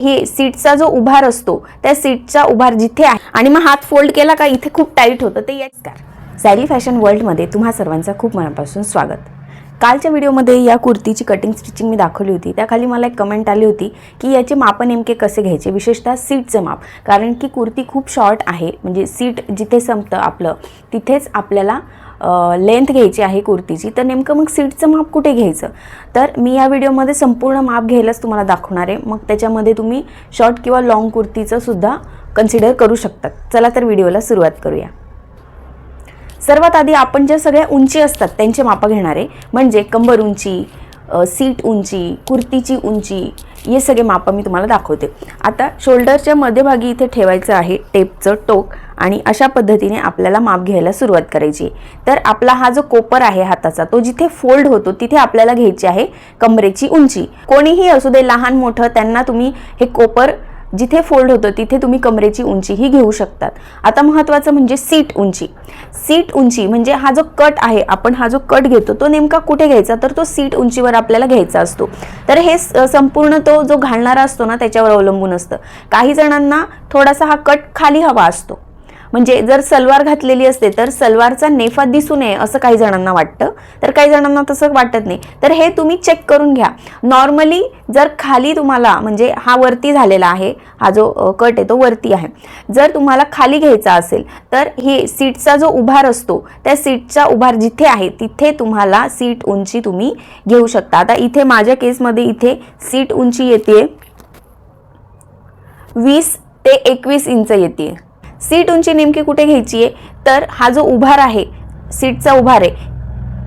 हे सीटचा जो उभार असतो त्या सीटचा उभार जिथे आहे. आणि मग हात फोल्ड केला का इथे खूप टाईट होतं ते याच कार सॅली फॅशन वर्ल्डमध्ये तुम्हा सर्वांचं खूप मनापासून स्वागत. कालच्या व्हिडिओमध्ये या कुर्तीची कटिंग स्टिचिंग मी दाखवली होती. त्याखाली मला एक कमेंट आली होती की याचे माप नेमके कसे घ्यायचे? विशेषतः सीटचं माप. कारण की कुर्ती खूप शॉर्ट आहे. म्हणजे सीट जिथे संपतं आपलं तिथेच आपल्याला लेंथ घ्यायची आहे कुर्तीची तर नेमकं मग सीटचं माप कुठे घ्यायचं? तर मी या व्हिडिओमध्ये संपूर्ण माप घ्यायलाच तुम्हाला दाखवणार आहे. मग त्याच्यामध्ये तुम्ही शॉर्ट किंवा लॉंग कुर्तीचं सुद्धा कन्सिडर करू शकतात. चला तर व्हिडिओला सुरुवात करूया. सर्वात आधी आपण ज्या सगळ्या उंची असतात त्यांचे मापं घेणार आहे. म्हणजे कंबर उंची सीट उंची कुर्तीची उंची हे सगळे मापं मी तुम्हाला दाखवते आता शोल्डरच्या मध्यभागी इथे ठेवायचं आहे टेपचं टोक आणि अशा पद्धतीने आपल्याला माप घ्यायला सुरुवात करायची आहे. तर आपला हा जो कोपर आहे हाताचा तो जिथे फोल्ड होतो तिथे आपल्याला घ्यायची आहे कमरेची उंची कोणीही असू दे लहान मोठं त्यांना तुम्ही हे कोपर जिथे फोल्ड होतं तिथे तुम्ही कमरेची उंची ही घेऊ शकतात. आता महत्त्वाचं म्हणजे सीट उंची. सीट उंची म्हणजे हा जो कट आहे आपण हा जो कट घेतो तो नेमका कुठे घ्यायचा? तर तो सीट उंचीवर आपल्याला घ्यायचा असतो. तर हे स- संपूर्ण तो जो घालणारा असतो ना त्याच्यावर अवलंबून असतं. काही जणांना थोडासा हा कट खाली हवा असतो. म्हणजे जर सलवार घातलेली असते तर सलवारचा नेफा दिसू नये असं काही जणांना वाटतं. तर काही जणांना तसं वाटत नाही. तर हे तुम्ही चेक करून घ्या. नॉर्मली जर खाली तुम्हाला म्हणजे हा वरती झालेला आहे हा जो कट आहे तो वरती आहे. जर तुम्हाला खाली घ्यायचा असेल तर हे सीटचा जो उभार असतो त्या सीटचा उभार जिथे आहे तिथे तुम्हाला सीट उंची तुम्ही घेऊ शकता. आता इथे माझ्या केसमध्ये इथे सीट उंची येते वीस ते एकवीस इंच येते सीट उंची नेमकी कुठे घ्यायची आहे? तर हा जो उभार आहे सीटचा उभार आहे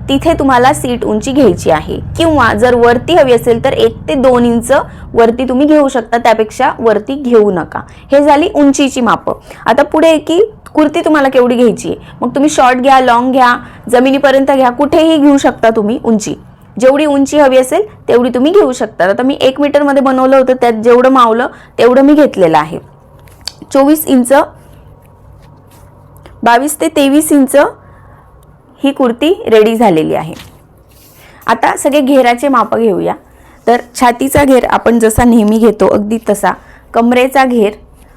तिथे तुम्हाला सीट उंची घ्यायची आहे. किंवा जर वरती हवी असेल तर एक ते दोन इंच वरती तुम्ही घेऊ शकता त्यापेक्षा वरती घेऊ नका. हे झाली उंचीची मापं. आता पुढे की कुर्ती तुम्हाला केवढी घ्यायची आहे? मग तुम्ही शॉर्ट घ्या लॉंग घ्या जमिनीपर्यंत घ्या कुठेही घेऊ शकता तुम्ही उंची. जेवढी उंची हवी असेल तेवढी तुम्ही घेऊ शकता. आता मी एक मीटरमध्ये बनवलं होतं त्यात जेवढं मावलं तेवढं मी घेतलेलं आहे. चोवीस इंच बावीस ते तेवीस इंच ही कुर्ती रेडी झालेली आहे. आता सगळे घेराचे मापं घेऊया. तर छातीचा घेर आपण जसा नेहमी घेतो अगदी तसा कमरेचा घेर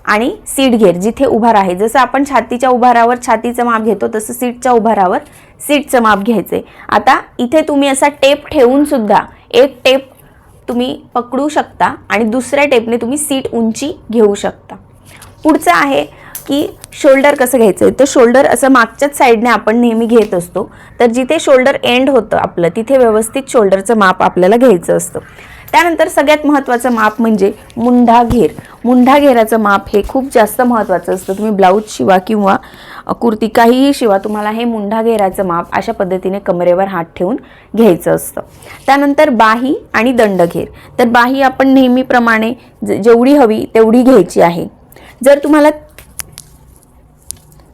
आणि सीट घेर जिथे उभार आहे जसं आपण छातीच्या उभारावर छातीचं माप घेतो तसं सीटच्या उभारावर सीटचं माप घ्यायचं आता इथे तुम्ही असा टेप ठेवून सुद्धा एक टेप तुम्ही पकडू शकता आणि दुसऱ्या टेपने तुम्ही सीट उंची घेऊ शकता. पुढचं आहे की शोल्डर कसं घ्यायचं आहे तर शोल्डर असं मागच्याच साईडने आपण नेहमी घेत असतो. तर जिथे शोल्डर एंड होतं आपलं तिथे व्यवस्थित शोल्डरचं माप आपल्याला घ्यायचं असतं. त्यानंतर सगळ्यात महत्त्वाचं माप म्हणजे मुंढा घेर मुंढा घेराचं माप हे खूप जास्त महत्त्वाचं असतं. तुम्ही ब्लाऊज शिवा किंवा कुर्ती काहीही शिवा तुम्हाला हे मुंढा घेराचं माप अशा पद्धतीने कमरेवर हात ठेवून घ्यायचं असतं. त्यानंतर बाही आणि दंडघेर. तर बाही आपण नेहमीप्रमाणे ज- जेवढी हवी तेवढी घ्यायची आहे. जर तुम्हाला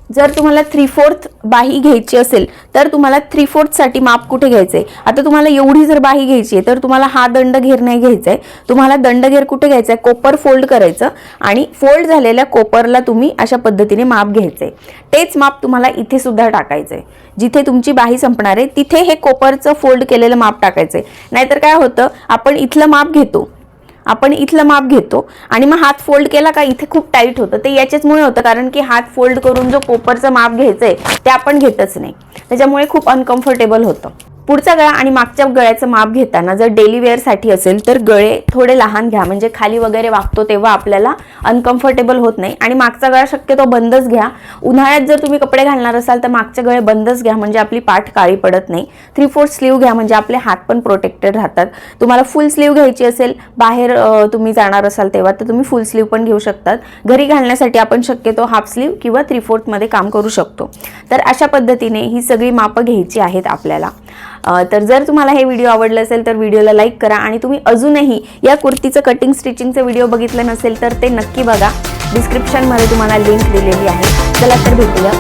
जर तुम्हाला थ्री फोर्थ बाही घ्यायची असेल तर तुम्हाला थ्री फोर्थसाठी माप कुठे घ्यायचं आहे आता तुम्हाला एवढी जर बाही घ्यायची आहे तर तुम्हाला हा दंड घेर नाही घ्यायचा आहे तुम्हाला दंड घेर कुठे घ्यायचा आहे कोपर फोल्ड करायचं आणि फोल्ड झालेल्या कोपरला तुम्ही अशा पद्धतीने माप घ्यायचं आहे तेच माप तुम्हाला इथे सुद्धा टाकायचं आहे जिथे तुमची बाही संपणार आहे तिथे हे कोपरचं फोल्ड केलेलं माप टाकायचं आहे नाहीतर काय होतं? आपण इथलं माप घेतो. आपण इथलं माप घेतो आणि मग हात फोल्ड केला का इथे खूप टाईट होतं. ते याच्याचमुळे होतं कारण की हात फोल्ड करून जो कोपरचं माप घ्यायचं आहे ते आपण घेतच नाही. त्याच्यामुळे खूप अनकम्फर्टेबल होतं. पुढचा गळा आणि मागच्या गळ्याचं माप घेताना जर डेली वेअरसाठी असेल तर गळे थोडे लहान घ्या. म्हणजे खाली वगैरे वागतो तेव्हा आपल्याला अनकम्फर्टेबल होत नाही. आणि मागचा गळा शक्यतो बंदच घ्या. उन्हाळ्यात जर तुम्ही कपडे घालणार असाल तर मागचे गळे बंदच घ्या. म्हणजे आपली पाठ काळी पडत नाही. थ्री फोर्थ स्लीव घ्या. म्हणजे आपले हात पण प्रोटेक्टेड राहतात. तुम्हाला फुल स्लीव घ्यायची असेल बाहेर तुम्ही जाणार असाल तेव्हा तर तुम्ही फुल स्लीव पण घेऊ शकतात. घरी घालण्यासाठी आपण शक्यतो हाफ स्लीव किंवा थ्री फोर्थमध्ये काम करू शकतो. तर अशा पद्धतीने ही सगळी मापं घ्यायची आहेत आपल्याला. तर जर तुम्हाला हे व्हिडिओ आवडलं असेल तर व्हिडिओला लाईक करा. आणि तुम्ही अजूनही या कुर्तीचं कटिंग स्टिचिंगचं व्हिडिओ बघितलं नसेल तर ते नक्की बघा. डिस्क्रिप्शनमध्ये तुम्हाला लिंक दिलेली आहे. चला तर भेटूया